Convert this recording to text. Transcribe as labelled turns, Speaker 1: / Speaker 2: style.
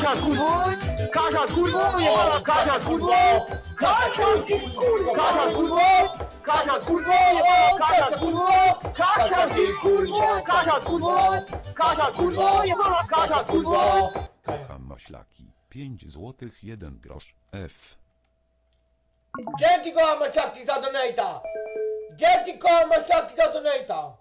Speaker 1: Kasia kurwo! Kasia kurwo! Jebana Kasia kurwo! Kasia kurwo! Kasia kurwo! Kasia kurwo! Jebana Kasia kurwo! Kasia kurwo! Kasia kurwo! Kasia kurwo! Jebana Kasia kurwo!
Speaker 2: Kocham maślaki. 5 złotych 1 grosz. F.
Speaker 3: Dzięki kocham maślaki za donata! Dzięki kocham maślaki za donata!